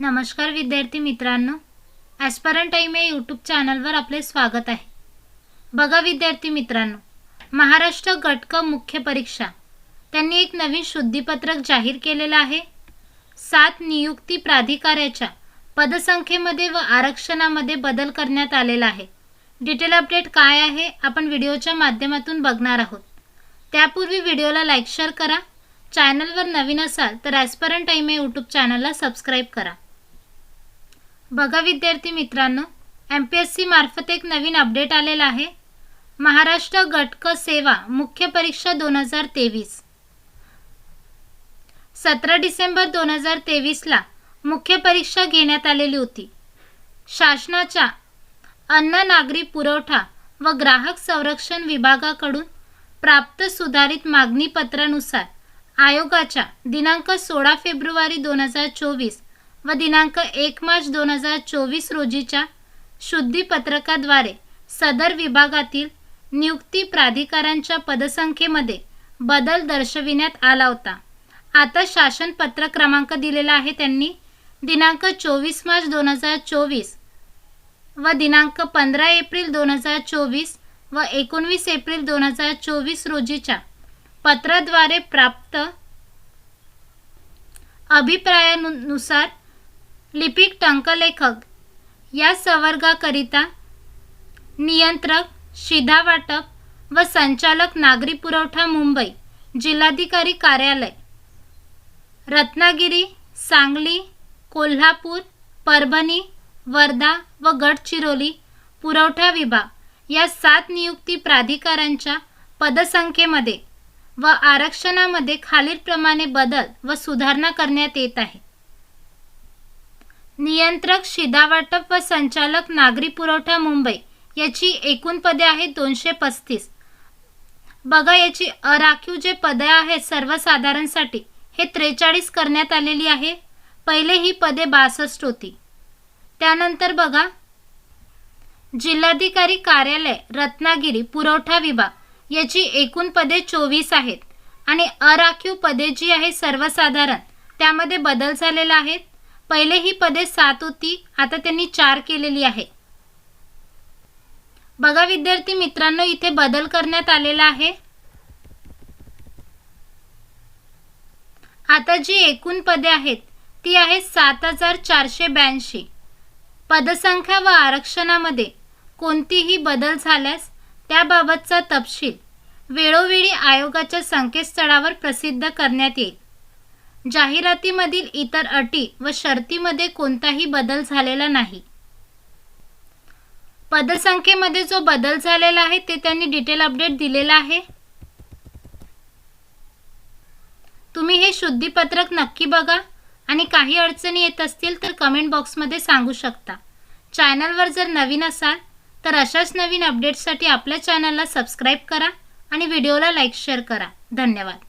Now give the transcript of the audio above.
नमस्कार विद्यार्थी मित्रांनो. ॲस्परंट टाईम या यूट्यूब चॅनलवर आपले स्वागत आहे. बघा विद्यार्थी मित्रांनो महाराष्ट्र गटक मुख्य परीक्षा. त्यांनी एक नवीन शुद्धीपत्रक जाहीर केलेलं आहे. सात नियुक्ती प्राधिकाऱ्याच्या पदसंख्येमध्ये व आरक्षणामध्ये बदल करण्यात आलेला आहे. डिटेल अपडेट काय आहे आपण व्हिडिओच्या माध्यमातून बघणार आहोत. त्यापूर्वी व्हिडिओला लाईक शेअर करा. चॅनलवर नवीन असाल तर ॲस्परंट टाईम या यूट्यूब चॅनलला सबस्क्राईब करा. बघा विद्यार्थी मित्रांनो एम पी एस सी मार्फत एक नवीन अपडेट आलेला आहे. महाराष्ट्र गटक सेवा मुख्य परीक्षा दोन हजार तेवीस. सतरा डिसेंबर दोन हजार तेवीसला मुख्य परीक्षा घेण्यात आलेली होती. शासनाच्या अन्न नागरी पुरवठा व ग्राहक संरक्षण विभागाकडून प्राप्त सुधारित मागणीपत्रानुसार आयोगाच्या दिनांक सोळा फेब्रुवारी दोन हजार चोवीस व दिनांक एक मार्च दोन हजार चोवीस रोजीच्या शुद्धीपत्रकाद्वारे सदर विभागातील नियुक्ती प्राधिकाऱ्यांच्या पदसंख्येमध्ये बदल दर्शविण्यात आला होता. आता शासन पत्र क्रमांक दिलेला आहे त्यांनी दिनांक चोवीस मार्च दोन हजार चोवीस व दिनांक पंधरा एप्रिल दोन हजार चोवीस व एकोणवीस एप्रिल दोन हजार चोवीस रोजीच्या पत्राद्वारे प्राप्त अभिप्रायानुसार लिपिक टंकलेखक. या संवर्गाकरिता नियंत्रक शिधा वाटप व संचालक नागरी पुरवठा मुंबई जिल्हाधिकारी कार्यालय. रत्नागिरी सांगली कोल्हापूर परभणी वर्धा व गडचिरोली पुरवठा विभाग या सात नियुक्ती प्राधिकाऱ्यांच्या पदसंख्येमध्ये व आरक्षणामध्ये खालीलप्रमाणे बदल व सुधारणा करण्यात येत आहे. नियंत्रक शिधावाटप व संचालक नागरी पुरवठा मुंबई याची एकूण पदे आहेत दोनशे पस्तीस. बघा याची अराखीव जे पदे आहेत सर्वसाधारणसाठी हे त्रेचाळीस करण्यात आलेली आहे. पहिले ही पदे बासष्ट होती. त्यानंतर बघा. जिल्हाधिकारी कार्यालय रत्नागिरी पुरवठा विभाग याची एकूण पदे चोवीस आहेत. आणि अराखीव पदे जी आहे सर्वसाधारण त्यामध्ये बदल झालेला आहे. पहिले ही पदे सात होती आता त्यांनी चार केलेली आहे. बघा विद्यार्थी मित्रांनो इथे बदल करण्यात आलेला आहे. आता जी एकूण पदे आहेत ती आहे सात हजार चारशे ब्याऐंशी. पदसंख्या व आरक्षणामध्ये कोणतीही बदल झाल्यास त्याबाबतचा तपशील वेळोवेळी आयोगाच्या संकेतस्थळावर प्रसिद्ध करण्यात येईल. जाहिरातीमधील इतर अटी व शर्तीमध्ये कोणताही बदल झालेला नाही. पदसंख्येमध्ये जो बदल झालेला आहे ते त्यांनी डिटेल अपडेट दिलेला आहे. तुम्ही हे शुद्धीपत्रक नक्की बघा आणि काही अडचणी येत असतील तर कमेंट बॉक्समध्ये सांगू शकता. चॅनलवर जर नवीन असाल तर अशाच नवीन अपडेट्ससाठी आपल्या चॅनलला सबस्क्राईब करा आणि व्हिडिओला लाईक शेअर करा. धन्यवाद.